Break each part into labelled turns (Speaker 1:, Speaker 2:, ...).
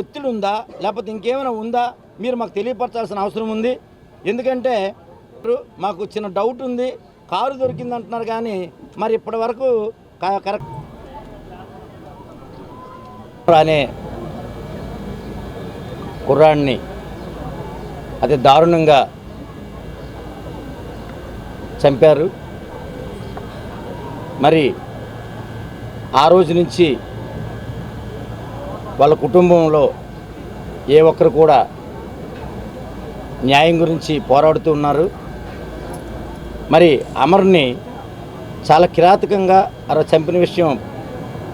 Speaker 1: ఒత్తిడి ఉందా లేకపోతే ఇంకేమైనా ఉందా? మీరు మాకు తెలియపరచాల్సిన అవసరం ఉంది. ఎందుకంటే మాకు చిన్న డౌట్ ఉంది. కారు దొరికింది అంటున్నారు కానీ మరి ఇప్పటి వరకు కరెక్ట్ అనే కుర్రాడిని అతి దారుణంగా చంపారు. మరి ఆ రోజు నుంచి వాళ్ళ కుటుంబంలో ఏ ఒక్కరు కూడా న్యాయం గురించి పోరాడుతూ ఉన్నారు. మరి అమర్ని చాలా కిరాతకంగా అలా చంపిన విషయం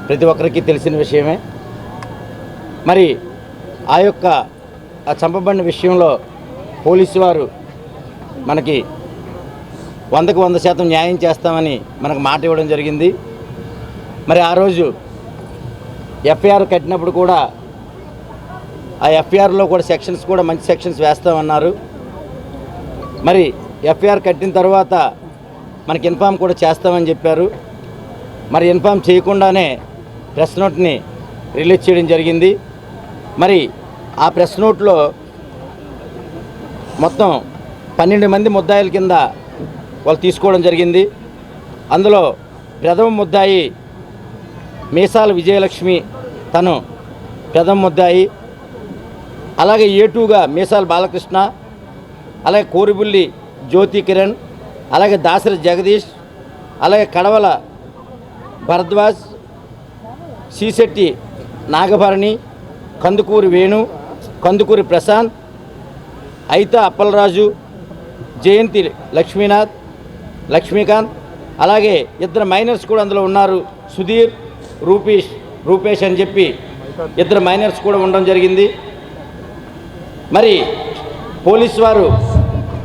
Speaker 1: ప్రతి ఒక్కరికి తెలిసిన విషయమే. మరి ఆ యొక్క ఆ చంపబడిన విషయంలో పోలీసు వారు మనకి వందకు వంద శాతం న్యాయం చేస్తామని మనకు మాట ఇవ్వడం జరిగింది. మరి ఆ రోజు ఎఫ్ఐఆర్ కట్టినప్పుడు కూడా ఆ ఎఫ్ఐఆర్లో కూడా సెక్షన్స్ కూడా మంచి సెక్షన్స్ వేస్తామన్నారు. మరి ఎఫ్ఐఆర్ కట్టిన తర్వాత మనకి ఇన్ఫామ్ కూడా చేస్తామని చెప్పారు. మరి ఇన్ఫామ్ చేయకుండానే ప్రెస్ నోట్ని రిలీజ్ చేయడం జరిగింది. మరి ఆ ప్రెస్ నోట్లో మొత్తం పన్నెండు మంది ముద్దాయిల కింద వాళ్ళు తీసుకోవడం జరిగింది. అందులో ప్రథమ ముద్దాయి మీసాల విజయలక్ష్మి తను ప్రథమ ముద్దాయి. అలాగే ఏటూగా మీసాల బాలకృష్ణ అలాగే కోరిబుల్లి జ్యోతి కిరణ్ అలాగే దాసరి జగదీష్ అలాగే కడవల భరద్వాజ్ సీశెట్టి నాగభరణి కందుకూరి వేణు కందుకూరి ప్రశాంత్ అయిత అప్పలరాజు జయంతి లక్ష్మీనాథ్ లక్ష్మీకాంత్ అలాగే ఇద్దరు మైనర్స్ కూడా అందులో ఉన్నారు సుధీర్ రూపీష్ రూపేష్ అని చెప్పి ఇద్దరు మైనర్స్ కూడా ఉండడం జరిగింది. మరి పోలీసు వారు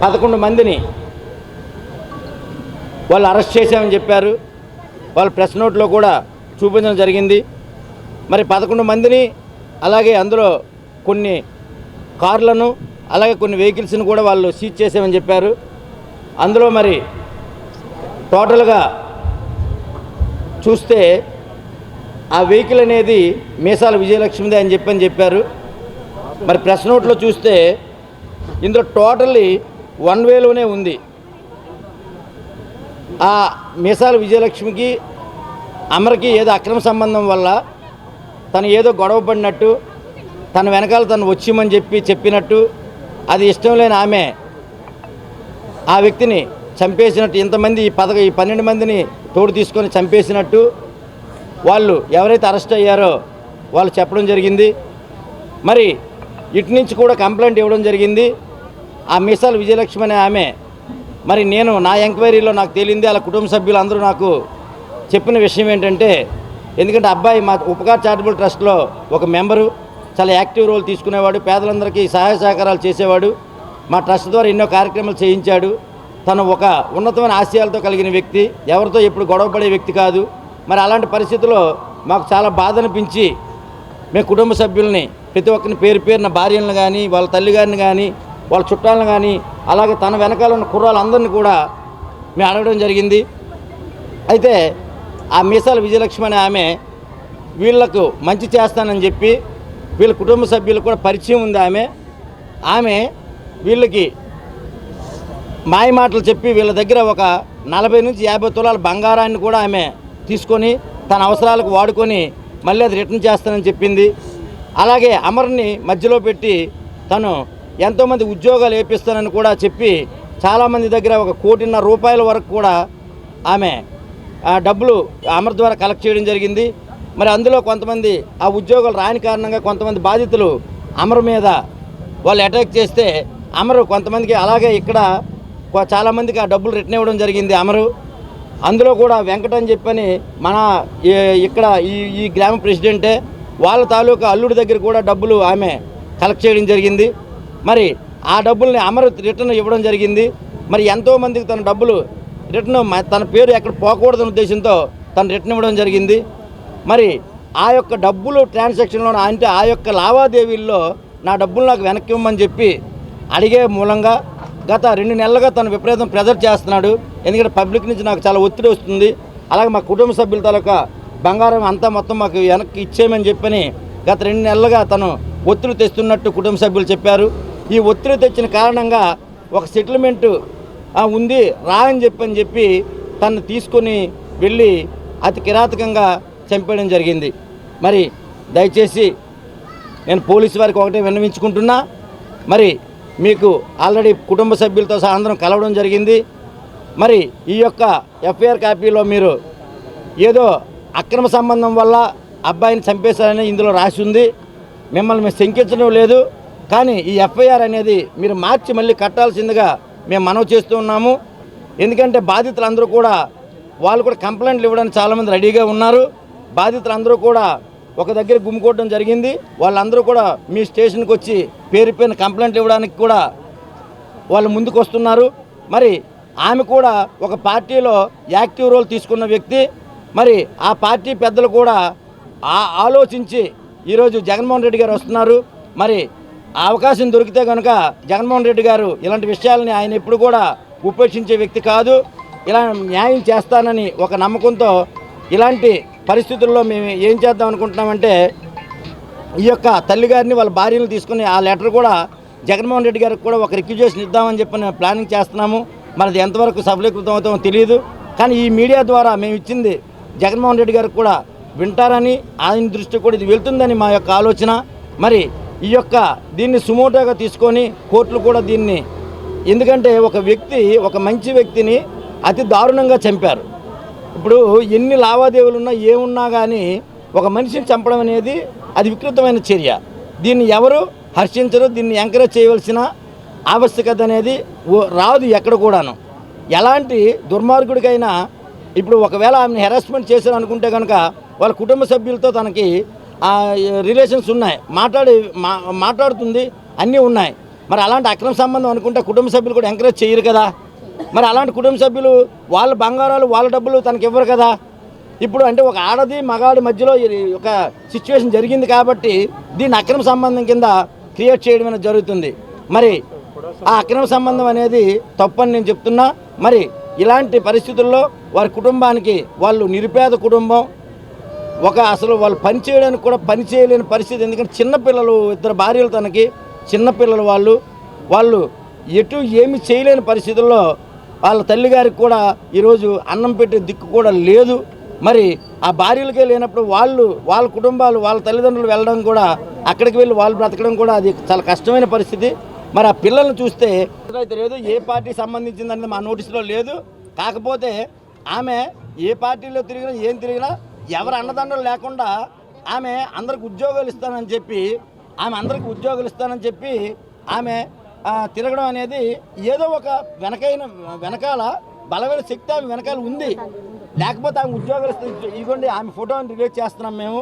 Speaker 1: పదకొండు మందిని వాళ్ళు అరెస్ట్ చేశామని చెప్పారు. వాళ్ళు ప్రెస్ నోట్లో కూడా చూపించడం జరిగింది. మరి పదకొండు మందిని అలాగే అందులో కొన్ని కార్లను అలాగే కొన్ని వెహికల్స్ని కూడా వాళ్ళు సీజ్ చేసామని చెప్పారు. అందులో మరి టోటల్గా చూస్తే ఆ వెహికల్ అనేది మీసాల విజయలక్ష్మిదే అని చెప్పని చెప్పారు. మరి ప్రెస్ నోట్లో చూస్తే ఇందులో టోటల్లీ వన్ వేలోనే ఉంది. ఆ మీసాల విజయలక్ష్మికి అమరకి ఏదో అక్రమ సంబంధం వల్ల తను ఏదో గొడవ పడినట్టు తన వెనకాల తను వచ్చిమని చెప్పి చెప్పినట్టు అది ఇష్టం లేని ఆమె ఆ వ్యక్తిని చంపేసినట్టు ఇంతమంది ఈ పదక ఈ పన్నెండు మందిని తోడు తీసుకొని చంపేసినట్టు వాళ్ళు ఎవరైతే అరెస్ట్ అయ్యారో వాళ్ళు చెప్పడం జరిగింది. మరి ఇటు నుంచి కూడా కంప్లైంట్ ఇవ్వడం జరిగింది. ఆ మిసాల్ విజయలక్ష్మి అనే ఆమె మరి నేను నా ఎంక్వైరీలో నాకు తేలింది వాళ్ళ కుటుంబ సభ్యులు అందరూ నాకు చెప్పిన విషయం ఏంటంటే ఎందుకంటే అబ్బాయి మా ఉపకార్ చారిటబుల్ ట్రస్ట్లో ఒక మెంబరు చాలా యాక్టివ్ రోల్ తీసుకునేవాడు పేదలందరికీ సహాయ సహకారాలు చేసేవాడు మా ట్రస్ట్ ద్వారా ఎన్నో కార్యక్రమాలు చేయించాడు. తను ఒక ఉన్నతమైన ఆశయాలతో కలిగిన వ్యక్తి ఎవరితో ఎప్పుడు గొడవపడే వ్యక్తి కాదు. మరి అలాంటి పరిస్థితుల్లో మాకు చాలా బాధ అనిపించి మేము కుటుంబ సభ్యుల్ని ప్రతి ఒక్కరిని పేరు పేరున భార్యలను కానీ వాళ్ళ తల్లిగారిని కానీ వాళ్ళ చుట్టాలను కానీ అలాగే తన వెనకాల ఉన్న కుర్రాళ్ళందరినీ కూడా మేము అడగడం జరిగింది. అయితే ఆ మీసాల విజయలక్ష్మి అనే ఆమె వీళ్ళకు మంచి చేస్తానని చెప్పి వీళ్ళ కుటుంబ సభ్యులకు కూడా పరిచయం ఉంది ఆమె. ఆమె వీళ్ళకి మాయ మాటలు చెప్పి వీళ్ళ దగ్గర ఒక నలభై నుంచి యాభై తులాల బంగారాన్ని కూడా ఆమె తీసుకొని తన అవసరాలకు వాడుకొని మళ్ళీ అది రిటర్న్ చేస్తానని చెప్పింది. అలాగే అమర్ని మధ్యలో పెట్టి తను ఎంతోమంది ఉద్యోగాలు వేపిస్తానని కూడా చెప్పి చాలామంది దగ్గర ఒక కోటిన్నర రూపాయల వరకు కూడా ఆమె డబ్బులు అమర్ ద్వారా కలెక్ట్ చేయడం జరిగింది. మరి అందులో కొంతమంది ఆ ఉద్యోగాలు రాని కారణంగా కొంతమంది బాధితులు అమర్ మీద వాళ్ళు అటాక్ చేస్తే అమరు కొంతమందికి అలాగే ఇక్కడ చాలామందికి ఆ డబ్బులు రిటర్న్ ఇవ్వడం జరిగింది అమరు. అందులో కూడా వెంకట అని చెప్పని మన ఈ- ఇక్కడ ఈ ఈ గ్రామ ప్రెసిడెంటే వాళ్ళ తాలూకా అల్లుడి దగ్గర కూడా డబ్బులు ఆమె కలెక్ట్ చేయడం జరిగింది. మరి ఆ డబ్బుల్ని అమరు రిటర్న్ ఇవ్వడం జరిగింది. మరి ఎంతోమందికి తన డబ్బులు రిటర్న్ తన పేరు ఎక్కడ పోకూడదనే ఉద్దేశంతో తను రిటర్న్ ఇవ్వడం జరిగింది. మరి ఆ యొక్క డబ్బులు ట్రాన్సాక్షన్లో అంటే ఆ యొక్క లావాదేవీల్లో నా డబ్బులు నాకు వెనక్కి ఇవ్వమని చెప్పి అడిగే మూలంగా గత రెండు నెలలుగా తను విపరీతం ప్రెజర్ చేస్తున్నాడు. ఎందుకంటే పబ్లిక్ నుంచి నాకు చాలా ఒత్తిడి వస్తుంది. అలాగే మా కుటుంబ సభ్యుల తాలూకా బంగారం అంతా మొత్తం మాకు వెనక్కి ఇచ్చేయమని చెప్పని గత రెండు నెలలుగా తను ఒత్తిడి తెస్తున్నట్టు కుటుంబ సభ్యులు చెప్పారు. ఈ ఒత్తిడి తెచ్చిన కారణంగా ఒక సెటిల్మెంటు ఉంది రాయని చెప్పని చెప్పి తను తీసుకొని వెళ్ళి అతి కిరాతకంగా చంపేయడం జరిగింది. మరి దయచేసి నేను పోలీసు వారికి ఒకటే విన్నవించుకుంటున్నా. మరి మీకు ఆల్రెడీ కుటుంబ సభ్యులతో సహా అందరం కలవడం జరిగింది. మరి ఈ యొక్క ఎఫ్ఐఆర్ కాపీలో మీరు ఏదో అక్రమ సంబంధం వల్ల అబ్బాయిని చంపేశారని ఇందులో రాసి ఉంది. మిమ్మల్ని మేము శంకించడం లేదు. కానీ ఈ ఎఫ్ఐఆర్ అనేది మీరు మార్చి మళ్ళీ కట్టాల్సిందిగా మేము మనవి చేస్తూ ఉన్నాము. ఎందుకంటే బాధితులందరూ కూడా వాళ్ళు కూడా కంప్లైంట్లు ఇవ్వడానికి చాలామంది రెడీగా ఉన్నారు. బాధితులందరూ కూడా ఒక దగ్గర గుమ్ముకోవడం జరిగింది. వాళ్ళందరూ కూడా మీ స్టేషన్కి వచ్చి పేరుపైన కంప్లైంట్లు ఇవ్వడానికి కూడా వాళ్ళు ముందుకు వస్తున్నారు మరి ఆమె కూడా ఒక పార్టీలో యాక్టివ్ రోల్ తీసుకున్న వ్యక్తి. మరి ఆ పార్టీ పెద్దలు కూడా ఆ ఆలోచించి ఈరోజు జగన్మోహన్ రెడ్డి గారు వస్తున్నారు. మరి ఆ అవకాశం దొరికితే కనుక జగన్మోహన్ రెడ్డి గారు ఇలాంటి విషయాలని ఆయన ఎప్పుడు కూడా ఉపేక్షించే వ్యక్తి కాదు. ఇలా న్యాయం చేస్తానని ఒక నమ్మకంతో ఇలాంటి పరిస్థితుల్లో మేము ఏం చేద్దాం అనుకుంటున్నామంటే ఈ యొక్క తల్లిగారిని వాళ్ళ భార్యను తీసుకుని ఆ లెటర్ కూడా జగన్మోహన్ రెడ్డి గారికి కూడా ఒక రిక్యూజేషన్ ఇద్దామని చెప్పి ప్లానింగ్ చేస్తున్నాము. మనది ఎంతవరకు సఫలీకృతం అవుతామో తెలియదు కానీ ఈ మీడియా ద్వారా మేము ఇచ్చింది జగన్మోహన్ రెడ్డి గారికి కూడా వింటారని ఆయన దృష్టి కూడా ఇది వెళ్తుందని మా యొక్క ఆలోచన. మరి ఈ యొక్క దీన్ని సుమోటోగా తీసుకొని కోర్టులు కూడా దీన్ని ఎందుకంటే ఒక వ్యక్తి ఒక మంచి వ్యక్తిని అతి దారుణంగా చంపారు. ఇప్పుడు ఎన్ని లావాదేవీలు ఉన్నా ఏమున్నా కానీ ఒక మనిషిని చంపడం అనేది అది వికృతమైన చర్య. దీన్ని ఎవరు హర్షించరు దీన్ని ఎంకరేజ్ చేయవలసిన ఆవశ్యకత అనేది ఓ- రాదు ఎక్కడ కూడాను. ఎలాంటి దుర్మార్గుడికైనా ఇప్పుడు ఒకవేళ ఆమెను హెరాస్మెంట్ చేశారు అనుకుంటే కనుక వాళ్ళ కుటుంబ సభ్యులతో తనకి రిలేషన్స్ ఉన్నాయి. మాట్లాడి మా మాట్లాడుతుంది అన్నీ ఉన్నాయి. మరి అలాంటి అక్రమ సంబంధం అనుకుంటే కుటుంబ సభ్యులు కూడా ఎంకరేజ్ చేయరు కదా. మరి అలాంటి కుటుంబ సభ్యులు వాళ్ళ బంగారాలు వాళ్ళ డబ్బులు తనకి ఇవ్వరు కదా. ఇప్పుడు అంటే ఒక ఆడది మగాడి మధ్యలో ఇది ఒక సిచ్యువేషన్ జరిగింది కాబట్టి దీన్ని అక్రమ సంబంధం కింద క్రియేట్ చేయడం అనేది జరుగుతుంది. మరి ఆ అక్రమ సంబంధం అనేది తప్పని నేను చెప్తున్నా. మరి ఇలాంటి పరిస్థితుల్లో వారి కుటుంబానికి వాళ్ళు నిరుపేద కుటుంబం ఒక అసలు వాళ్ళు పని చేయడానికి కూడా పని చేయలేని పరిస్థితి. ఎందుకంటే చిన్నపిల్లలు ఇద్దరు భార్యలు తనకి చిన్నపిల్లలు వాళ్ళు. వాళ్ళు ఎటు ఏమి చేయలేని పరిస్థితుల్లో వాళ్ళ తల్లిగారికి కూడా ఈరోజు అన్నం పెట్టే దిక్కు కూడా లేదు. మరి ఆ భార్యలకే లేనప్పుడు వాళ్ళు వాళ్ళ కుటుంబాలు వాళ్ళ తల్లిదండ్రులు వెళ్ళడం కూడా అక్కడికి వెళ్ళి వాళ్ళు బ్రతకడం కూడా అది చాలా కష్టమైన పరిస్థితి. మరి ఆ పిల్లల్ని చూస్తే అయితే లేదు ఏ పార్టీ సంబంధించిందనేది మా నోటీసులో లేదు. కాకపోతే ఆమె ఏ పార్టీలో తిరిగినా ఏం తిరిగినా ఎవరు అన్నదండలు లేకుండా ఆమె అందరికి ఉద్యోగాలు ఇస్తానని చెప్పి ఆమె అందరికి ఉద్యోగాలు ఇస్తానని చెప్పి ఆమె తిరగడం అనేది ఏదో ఒక వెనకైన వెనకాల బలమైన శక్తి ఆమె వెనకాల ఉంది. లేకపోతే ఆమె ఉద్యోగాలు ఇస్తే ఇదిగోండి ఆమె ఫోటోని రిలీజ్ చేస్తున్నాం మేము.